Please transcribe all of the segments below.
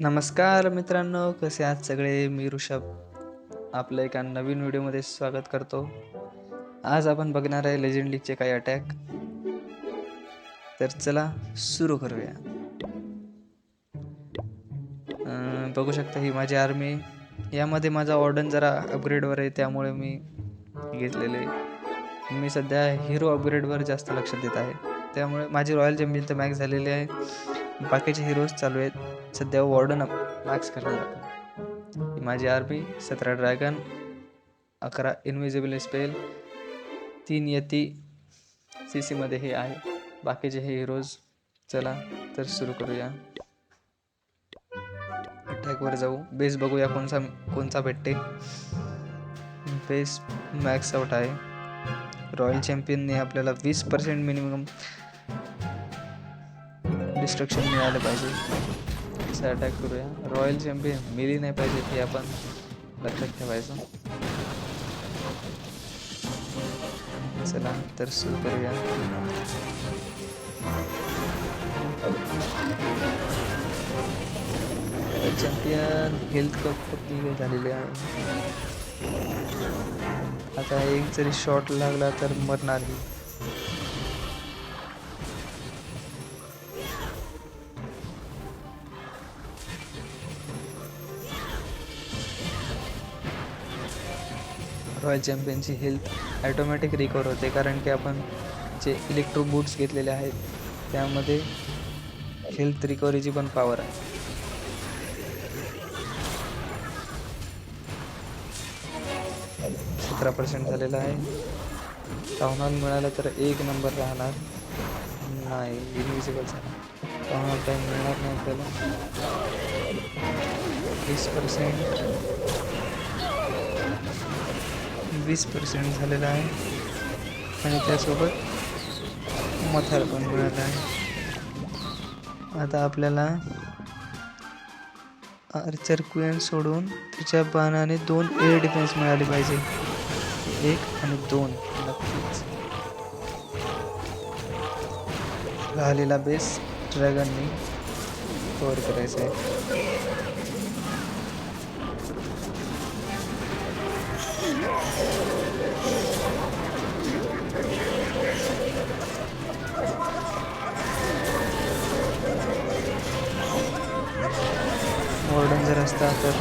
नमस्कार मित्रांनो कसे आहात सगळे? मी ऋषभ. आपलं एका नवीन व्हिडिओमध्ये स्वागत करतो. आज आपण बघणार आहे लेजंड लीगचे काही अटॅक तर चला सुरू करूया. बघू शकता ही माझी आर्मी यामध्ये माझा ऑर्डन जरा अपग्रेडवर आहे त्यामुळे मी घेतलेले. आहे मी सध्या हिरो अपग्रेडवर जास्त लक्ष देत आहे. त्यामुळे माझी रॉयल चॅम्पियन तर मॅक्स झालेली आहे. बाकीचे हिरोज चालू आहेत. सध्या वॉर्डन मॅक्स करणार आपण माझी आर्मी सतरा ड्रॅगन अकरा इनविजिबल स्पेल तीन यती सी सीमध्ये हे आहे. बाकीचे हे हिरोज चला तर सुरू करूया. अटॅकवर जाऊ. बेस बघूया कोणचा कोणचा भेटते. बेस मॅक्स आउट आहे. रॉयल चॅम्पियनने आपल्याला वीस पर्सेंट मिनिमम डिस्ट्रक्शन मिळालं पाहिजे. असं अटॅक करूया. रॉयल चॅम्पियन मिली नाही पाहिजे ते आपण लक्षात ठेवायचं. चला तर सुरू करूया. चॅम्पियन हेल्थ कप कमी झालेली आहे. आता एक जरी शॉट लागला तर मरणार ही रॉयल चॅम्पियनची हेल्थ ॲटोमॅटिक रिकवर होते. कारण की आपण जे इलेक्ट्रो बूट्स घेतलेले आहेत त्यामध्ये हेल्थ रिकवरीची पण पॉवर आहे. सतरा पर्सेंट झालेला आहे. टाउनॉल मिळाला तर एक नंबर राहणार. नाही इनविजिबल झाला. टाउन हॉल काही मिळणार नाही आपल्याला. वीस पर्सेंट वीस पर्सेंट झालेला आहे. आणि त्यासोबत मथार पण मिळाला आहे. आता आपल्याला आर्चर क्वीन सोडून तिच्या बाणाने दोन एअर डिफेन्स मिळाले पाहिजे. एक आणि दोन. नक्कीच. राहिलेला बेस ड्रॅगननी कवर करायचा आहे. असता तर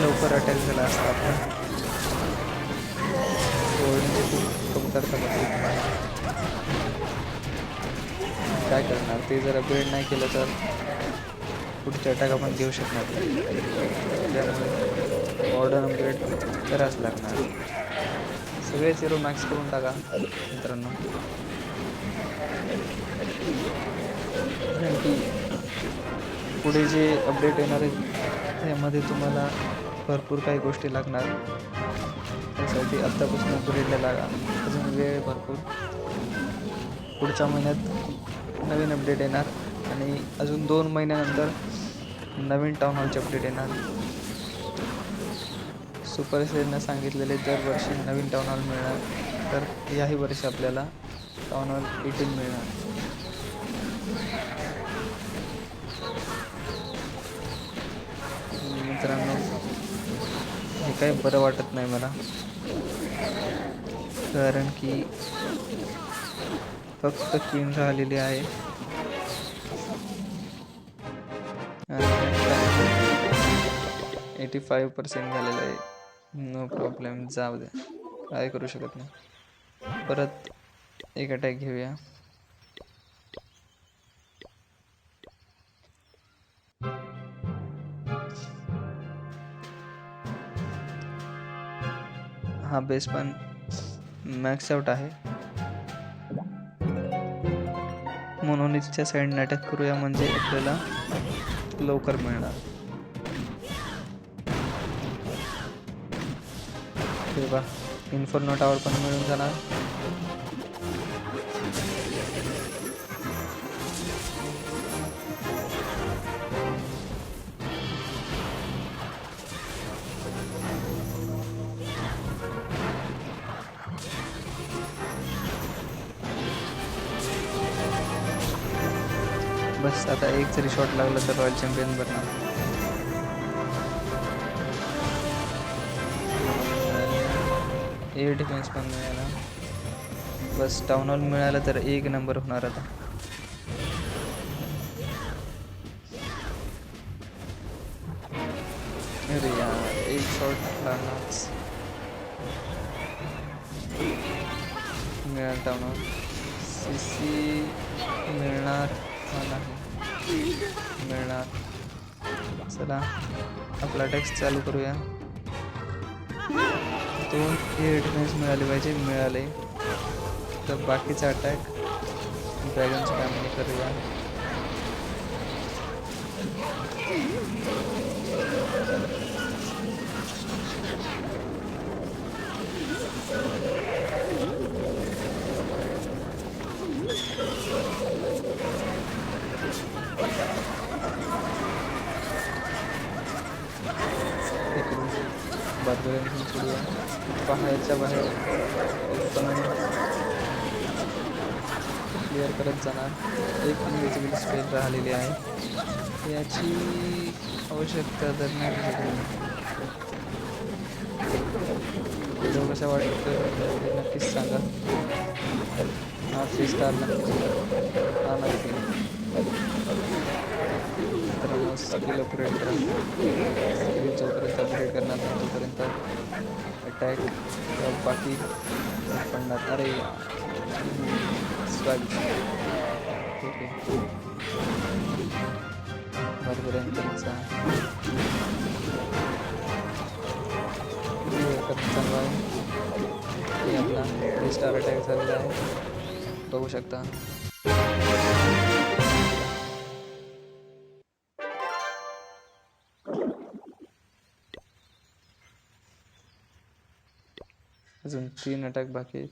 लवकर अटॅक झाला असता आपण. वॉर्डनची खूप कमतरता काय करणार? ते जर अपग्रेड नाही केलं तर पुढचे अटॅक आपण घेऊ शकणार त्यामुळे ऑर्डर अपग्रेड करावंच लागणार. सगळे झिरो मॅक्स करून टाका मित्रांनो. कारण की पुढे जे अपडेट येणार आहेत त्यामध्ये तुम्हाला भरपूर काही गोष्टी लागणार. त्यासाठी आत्तापासून पुढे लागा. अजून वेळ भरपूर. पुढच्या महिन्यात नवीन अपडेट येणार आणि अजून दोन महिन्यानंतर नवीन टाउन हॉलचे अपडेट येणार. सुपर सेलनं सांगितलेले दरवर्षी नवीन टाउन हॉल मिळणार. तर याही वर्षी आपल्याला टाउन हॉल एटीन मिळणार. मित्रांनो हे काही बरं वाटत नाही मला. कारण की फक्त किन राहिलेली आहे. एटी फाईव्ह पर्सेंट झालेलं आहे. नो प्रॉब्लेम जाऊ द्या काय करू शकत नाही. परत एक अटॅक घेऊया. हा बेस पण मॅक्स आउट आहे. म्हणून साईडने अटॅक करूया म्हणजे आपल्याला लवकर मिळणार. तेव्हा इन्फोर्नो टावर पण मिळून जाणार. बस आता एक जरी शॉट लागला तर रॉयल चॅम्पियन बनणार. एअर डिफेन्स पण मिळाला बस टाउन हॉल मिळालं तर एक नंबर होणार आता. अरे यार एक शॉट लागणारच. मिळाल टाउन हॉल सी सी मिळणार. का नाही मिळणार. चला आपला टॅक्स चालू करूया. दोन हे डिफेन्स मिळाले पाहिजे मिळाले. तर बाकीचा अटॅक ड्रॅगन्स फॅमिली करूया. बारबऱ्यांतून सोडूया बाहेरच्या बाहेर क्लिअर करत जाणार. एक इनविजिबल स्पेल राहिलेली आहे. याची आवश्यकता तर नाही लागली. कसा वाटतं नक्कीच सांगा हा थ्री स्टार नक्की हा नक्की. तर स्किल अपग्रेड करा स्किल जोपर्यंत अपग्रेड करणार नाही तोपर्यंत अटॅक बाकी पडणार अरे स्वागत ठीक आहे. बरोबरपर्यंतचा चांगला आहे आपला थ्री स्टार अटॅक झालेला आहे. बघू शकता. अजून तीन अटॅक बाकी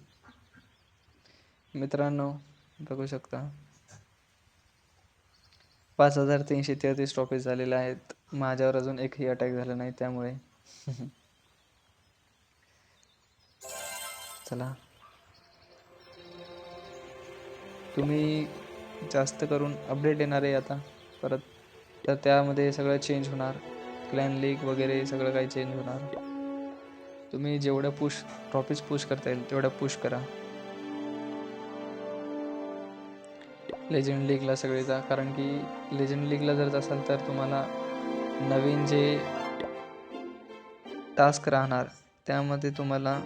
मित्रांनो बघू शकता. पाच हजार तीनशे तेहतीस ट्रॉफीज झालेल्या आहेत. माझ्यावर अजून एकही अटॅक झाला नाही त्यामुळे. चला. तुम्ही जास्त करून अपडेट येणार आहे आता. परत तर त्यामध्ये सगळं चेंज होणार. क्लॅन लीग वगैरे सगळं काही चेंज होणार. तुम्ही जेवढं पुश ट्रॉफीज पुश करता येईल तेवढं पुश करा. लेजंड लीगला सगळे जा कारण की लेजंड लीगला जर जासाल तर तुम्हाला नवीन जे टास्क राहणार त्यामध्ये तुम्हाला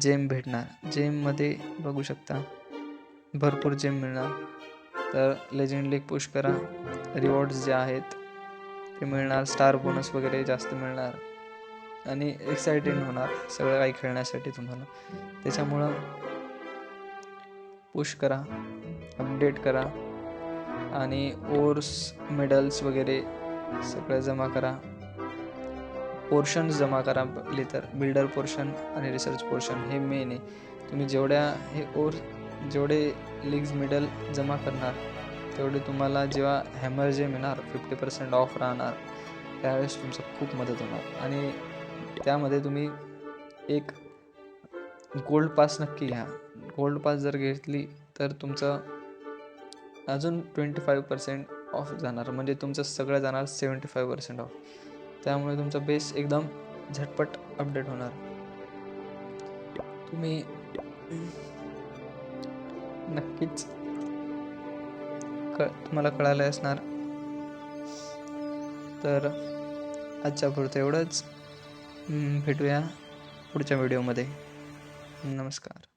जेम भेटणार. जेममध्ये बघू शकता भरपूर जेम मिळणार. तर लेजंड लीग पुश करा. रिवॉर्ड्स जे आहेत ते मिळणार. स्टार बोनस वगैरे जास्त मिळणार. आणि एक्सायटेड होणार सगळं काही खेळण्यासाठी तुम्हाला. त्याच्यामुळं पुश करा अपडेट करा आणि ओर्स मेडल्स वगैरे सगळं जमा करा. पोर्शन्स जमा करा पहिले तर. बिल्डर पोर्शन आणि रिसर्च पोर्शन हे मेन आहे. तुम्ही जेवढ्या हे ओर जेवढे लीग्स मेडल जमा करणार तेवढे तुम्हाला जेव्हा हॅमर जे मिळणार फिफ्टी पर्सेंट ऑफ राहणार त्यावेळेस तुमचं खूप मदत होणार. आणि त्यामध्ये तुम्ही एक गोल्ड पास नक्की घ्या. गोल्ड पास जर घेतली तर तुमचं अजून ट्वेंटी फाईव्ह पर्सेंट ऑफ जाणार. म्हणजे तुमचं सगळं जाणार सेवन्टी फाईव्ह पर्सेंट ऑफ त्यामुळे तुमचा बेस एकदम झटपट अपडेट होणार. तुम्ही नक्कीच क तुम्हाला कळालं असणार. तर आजच्या पुरतं एवढंच. भेटूया पुढच्या व्हिडिओमध्ये. नमस्कार.